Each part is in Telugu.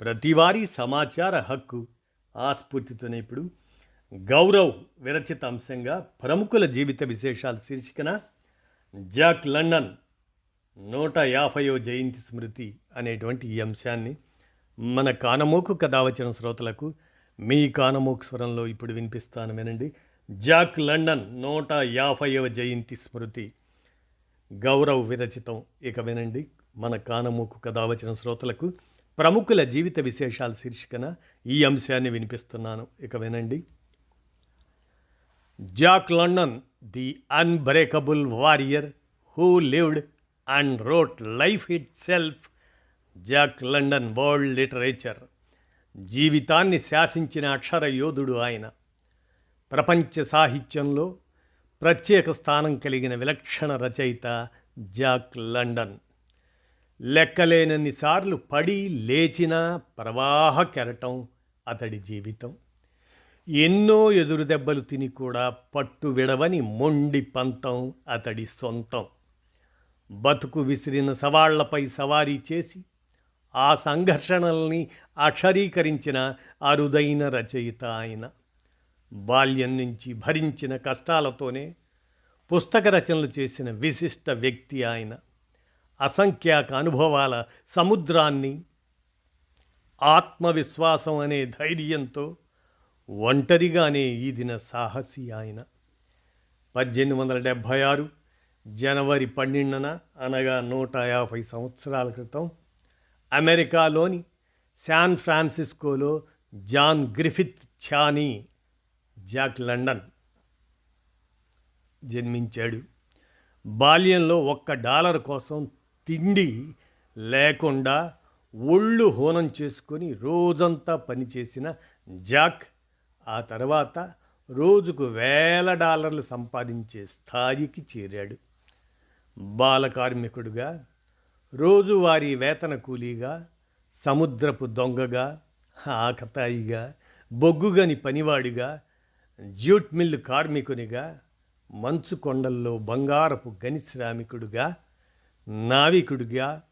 ప్రతివారీ సమాచార హక్కు ఆ స్ఫూర్తితోనే ఇప్పుడు గౌరవ్ విరచిత అంశంగా ప్రముఖుల జీవిత విశేషాలు శీర్షికన జాక్ లండన్ నూట యాభయో జయంతి స్మృతి అనేటువంటి ఈ అంశాన్ని మన కానమోకు కథావచన శ్రోతలకు మీ కానమోకు స్వరంలో ఇప్పుడు వినిపిస్తాను వినండి. జాక్ లండన్ నూట యాభైవ జయంతి స్మృతి గౌరవ్ విరచితం ఇక వినండి మన కానమూకు కథావచన శ్రోతలకు ప్రముఖుల జీవిత విశేషాల శీర్షికన ఈ అంశాన్ని వినిపిస్తున్నాను. ఇక వినండి. Jack London the unbreakable warrior who lived and wrote life itself Jack London world literature. జీవితాన్ని శాసించిన అక్షర యోధుడు ఆయన. ప్రపంచ సాహిత్యంలో ప్రత్యేక స్థానం కలిగిన విలక్షణ రచయిత జాక్ లండన్. లెక్కలేనన్నిసార్లు పడి లేచిన ప్రవాహ కెరటం అతడి జీవితం. ఎన్నో ఎదురు దెబ్బలు తిని కూడా పట్టు విడవని మొండి పంతం అతడి సొంతం. బతుకు విసిరిన సవాళ్ళపై సవారీ చేసి ఆ సంఘర్షణల్ని అక్షరీకరించిన అరుదైన రచయిత ఆయన. బాల్యం నుంచి భరించిన కష్టాలతోనే పుస్తక రచనలు చేసిన విశిష్ట వ్యక్తి ఆయన. అసంఖ్యాక అనుభవాల సముద్రాన్ని ఆత్మవిశ్వాసం అనే ధైర్యంతో ఒంటరిగానే ఈదిన సాహసి ఆయన. పద్దెనిమిది వందల డెబ్భై ఆరు జనవరి పన్నెండున అనగా నూట యాభై సంవత్సరాల క్రితం అమెరికాలోని San ఫ్రాన్సిస్కోలో John Griffith Chaney Jack London జన్మించాడు. బాల్యంలో ఒక్క డాలర్ కోసం తిండి లేకుండా ఒళ్ళు హోనం చేసుకొని రోజంతా పనిచేసిన జాక్ ఆ తర్వాత రోజుకు వేల డాలర్లు సంపాదించే స్థాయికి చేరాడు. బాల కార్మికుడుగా రోజువారీ వేతన కూలీగా సముద్రపు దొంగగా ఆకతాయిగా బొగ్గుగని పనివాడిగా జ్యూట్ మిల్లు కార్మికునిగా మంచు కొండల్లో బంగారపు గని శ్రామికుడుగా నావికుడిగా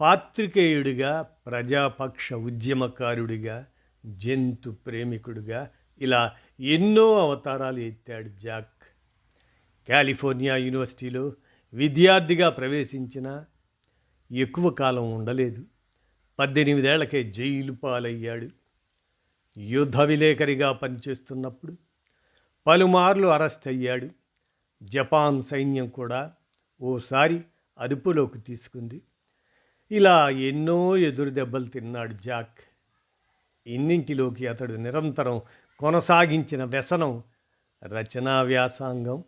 పాత్రికేయుడిగా ప్రజాపక్ష ఉద్యమకారుడిగా జంతు ప్రేమికుడిగా ఇలా ఎన్నో అవతారాలు ఎత్తాడు జాక్. కాలిఫోర్నియా యూనివర్సిటీలో విద్యార్థిగా ప్రవేశించిన ఎక్కువ కాలం ఉండలేదు. పద్దెనిమిదేళ్ళకే జైలు పాలయ్యాడు. యుద్ధ విలేకరిగా పనిచేస్తున్నప్పుడు పలుమార్లు అరెస్ట్ అయ్యాడు. జపాన్ సైన్యం కూడా ఓసారి అదుపులోకి తీసుకుంది. ఇలా ఎన్నో ఎదురు దెబ్బలు తిన్నాడు జాక్. ఇన్నింటిలోకి అతడు నిరంతరం కొనసాగించిన వ్యసనం రచనా వ్యాసాంగం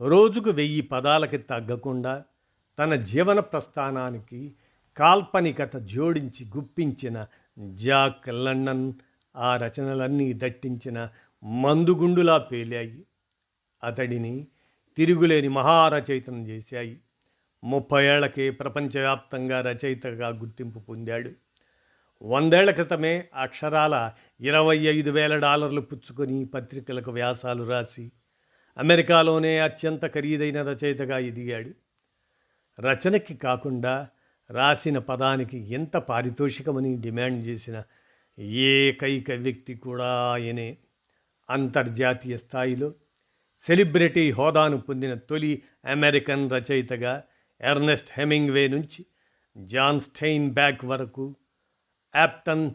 రోజుకు వెయ్యి పదాలకి తగ్గకుండా తన జీవన ప్రస్థానానికి కాల్పనికత జోడించి గుప్పించిన జాక్ లండన్ ఆ రచనలన్నీ దట్టించిన మందుగుండులా పేలాయి. అతడిని తిరుగులేని మహారచయితను చేశాయి. ముప్పై ఏళ్ళకే ప్రపంచవ్యాప్తంగా రచయితగా గుర్తింపు పొందాడు. వందేళ్ళ క్రితమే అక్షరాల ఇరవై ఐదు వేల డాలర్లు పుచ్చుకొని పత్రికలకు వ్యాసాలు రాసి అమెరికాలోనే అత్యంత ఖరీదైన రచయితగా ఎదిగాడు. రచనకి కాకుండా రాసిన పదానికి ఎంత పారితోషికమని డిమాండ్ చేసిన ఏకైక వ్యక్తి కూడా ఆయనే. అంతర్జాతీయ స్థాయిలో సెలబ్రిటీ హోదాను పొందిన తొలి అమెరికన్ రచయితగా ఎర్నెస్ట్ హెమింగ్వే నుంచి జాన్ స్టెయిన్ బ్యాక్ వరకు యాప్టన్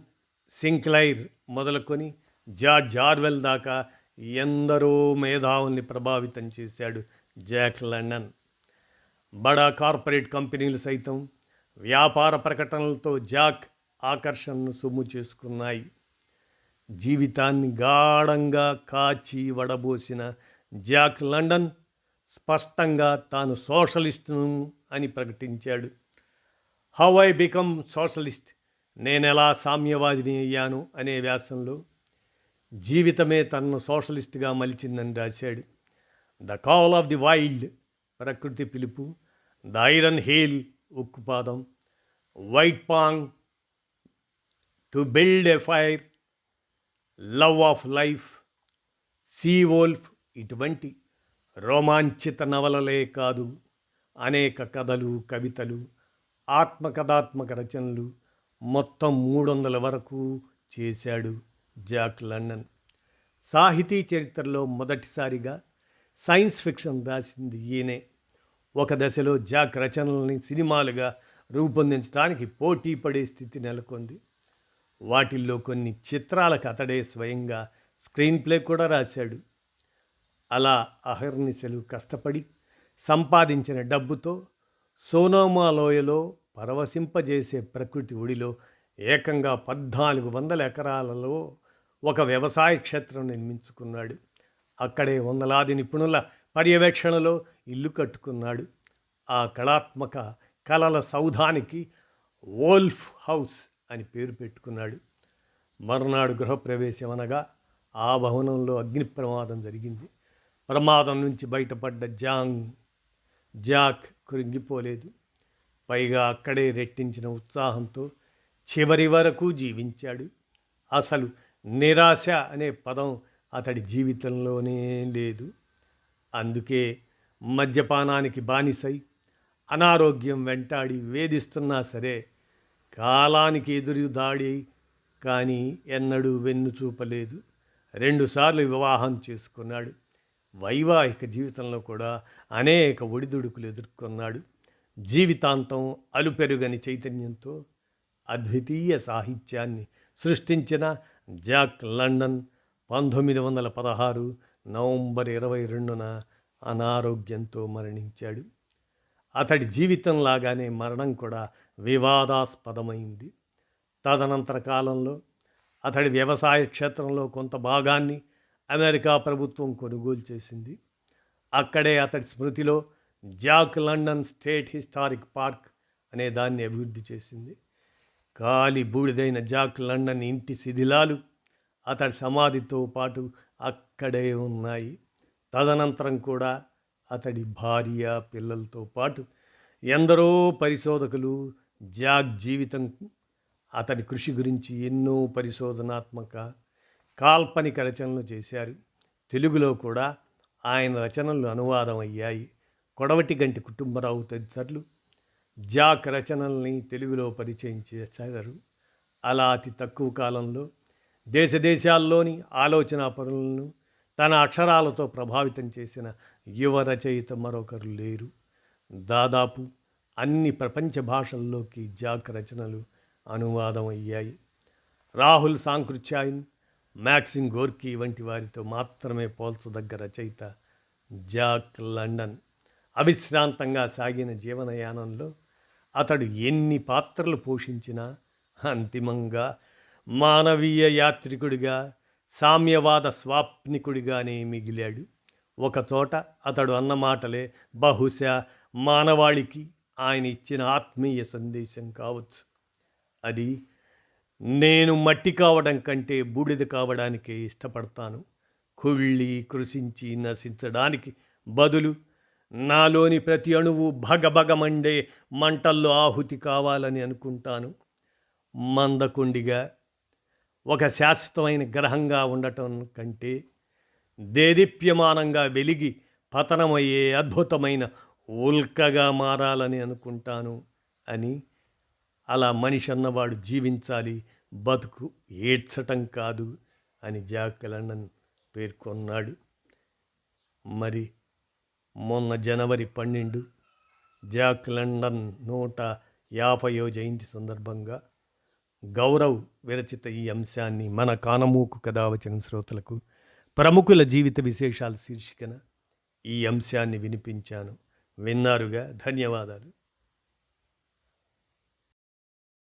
సింక్లైర్ మొదలుకొని జార్జ్ ఆర్వెల్ దాకా ఎందరో మేధావుల్ని ప్రభావితం చేశాడు జాక్ లండన్ బడా కార్పొరేట్ కంపెనీలు సైతం వ్యాపార ప్రకటనలతో జాక్ ఆకర్షణను సొమ్ము చేసుకున్నాయి. జీవితాన్ని గాఢంగా కాచి వడబోసిన జాక్ లండన్ స్పష్టంగా తాను సోషలిస్టును అని ప్రకటించాడు. How I become socialist? నేనెలా సామ్యవాదిని అయ్యాను? అనే వ్యాసంలో జీవితమే తనను సోషలిస్ట్గా మలిచిందని రాశాడు. The call of the wild ప్రకృతి పిలుపు ద ఐరన్ హేల్ ఉక్కుపాదం white fang to build a fire love of life sea wolf ఇటువంటి రోమాంచిత నవలలే కాదు అనేక కథలు కవితలు ఆత్మకథాత్మక రచనలు మొత్తం మూడు వందల వరకు చేశాడు జాక్ లండన్ సాహితీ చరిత్రలో మొదటిసారిగా సైన్స్ ఫిక్షన్ రాసింది ఈయనే. ఒక దశలో జాక్ రచనల్ని సినిమాలుగా రూపొందించడానికి పోటీ పడే స్థితి నెలకొంది. వాటిల్లో కొన్ని చిత్రాలకు అతడే స్వయంగా స్క్రీన్ ప్లే కూడా రాశాడు. అలా అహర్నిశలు కష్టపడి సంపాదించిన డబ్బుతో సోనోమా లోయలో పరవశింపజేసే ప్రకృతి ఒడిలో ఏకంగా పద్నాలుగు వందల ఎకరాలలో ఒక వ్యవసాయ క్షేత్రం నిర్మించుకున్నాడు. అక్కడే వందలాది నిపుణుల పర్యవేక్షణలో ఇల్లు కట్టుకున్నాడు. ఆ కళాత్మక కళల సౌధానికి వోల్ఫ్ హౌస్ అని పేరు పెట్టుకున్నాడు. మరునాడు గృహప్రవేశం అనగా ఆ భవనంలో అగ్ని ప్రమాదం జరిగింది. ప్రమాదం నుంచి బయటపడ్డ జాంగ్ జాక్ కృంగిపోలేదు. పైగా అక్కడే రెట్టించిన ఉత్సాహంతో చివరి వరకు జీవించాడు. అసలు నిరాశ అనే పదం అతడి జీవితంలోనే లేదు. అందుకే మద్యపానానికి బానిసై అనారోగ్యం వెంటాడి వేధిస్తున్నా సరే కాలానికి ఎదురు దాడి కానీ ఎన్నడూ వెన్ను చూపలేదు రెండుసార్లు వివాహం చేసుకున్నాడు. వైవాహిక జీవితంలో కూడా అనేక ఒడిదుడుకులు ఎదుర్కొన్నాడు. జీవితాంతం అలుపెరుగని చైతన్యంతో అద్వితీయ సాహిత్యాన్ని సృష్టించిన జాక్ లండన్ పంతొమ్మిది వందల పదహారు నవంబర్ ఇరవై రెండున అనారోగ్యంతో మరణించాడు. అతడి జీవితం లాగానే మరణం కూడా వివాదాస్పదమైంది. తదనంతర కాలంలో అతడి వ్యవసాయ క్షేత్రంలో కొంత భాగాన్ని అమెరికా ప్రభుత్వం కొనుగోలు చేసింది. అక్కడే అతడి స్మృతిలో Jack London state historic park అనే దాన్ని అభివృద్ధి చేసింది. కాలి బూడిదైన జాక్ లండన్ ఇంటి శిథిలాలు అతడి సమాధితో పాటు అక్కడే ఉన్నాయి. తదనంతరం కూడా అతడి భార్య పిల్లలతో పాటు ఎందరో పరిశోధకులు జాగ్ జీవితం అతడి కృషి గురించి ఎన్నో పరిశోధనాత్మక కాల్పనిక రచనలు చేశారు. తెలుగులో కూడా ఆయన రచనలు అనువాదం అయ్యాయి కొడవటి గంటి కుటుంబరావు తదితరులు జాక్ రచనల్ని తెలుగులో పరిచయం చేశారు. అలా అతి తక్కువ కాలంలో దేశ దేశాల్లోని ఆలోచనా పనులను తన అక్షరాలతో ప్రభావితం చేసిన యువ రచయిత మరొకరు లేరు. దాదాపు అన్ని ప్రపంచ భాషల్లోకి జాక్ రచనలు అనువాదం అయ్యాయి రాహుల్ సాంకృత్యాయన్ మ్యాక్సిమ్ గోర్కీ వంటి వారితో మాత్రమే పోల్చదగ్గ రచయిత జాక్ లండన్. అవిశ్రాంతంగా సాగిన జీవనయానంలో అతడు ఎన్ని పాత్రలు పోషించినా అంతిమంగా మానవీయ యాత్రికుడిగా సామ్యవాద స్వాప్నికుడిగానే మిగిలాడు. ఒకచోట అతడు అన్నమాటలే బహుశా మానవాళికి ఆయన ఇచ్చిన ఆత్మీయ సందేశం కావచ్చు. అది నేను మట్టి కావడం కంటే బూడిద కావడానికే ఇష్టపడతాను. కుళ్ళి కృషించి నశించడానికి బదులు నాలోని ప్రతి అణువు భగభగమండే మంటల్లో ఆహుతి కావాలని అనుకుంటాను. మందకొండిగా ఒక శాశ్వతమైన గ్రహంగా ఉండటం కంటే దేదీప్యమానంగా వెలిగి పతనమయ్యే అద్భుతమైన ఉల్కగా మారాలని అనుకుంటాను అని అలా మనిషి అన్నవాడు జీవించాలి. బతుకు ఏడ్చటం కాదు అని జాక్ లండన్ పేర్కొన్నాడు. మరి మొన్న జనవరి పన్నెండు జాక్ లండన్ నూట యాభయో జయంతి సందర్భంగా గౌరవ్ విరచిత ఈ అంశాన్ని మన కానమూకు కథ వచ్చిన శ్రోతలకు ప్రముఖుల జీవిత విశేషాల శీర్షికన ఈ అంశాన్ని వినిపించాను. విన్నారుగా? ధన్యవాదాలు.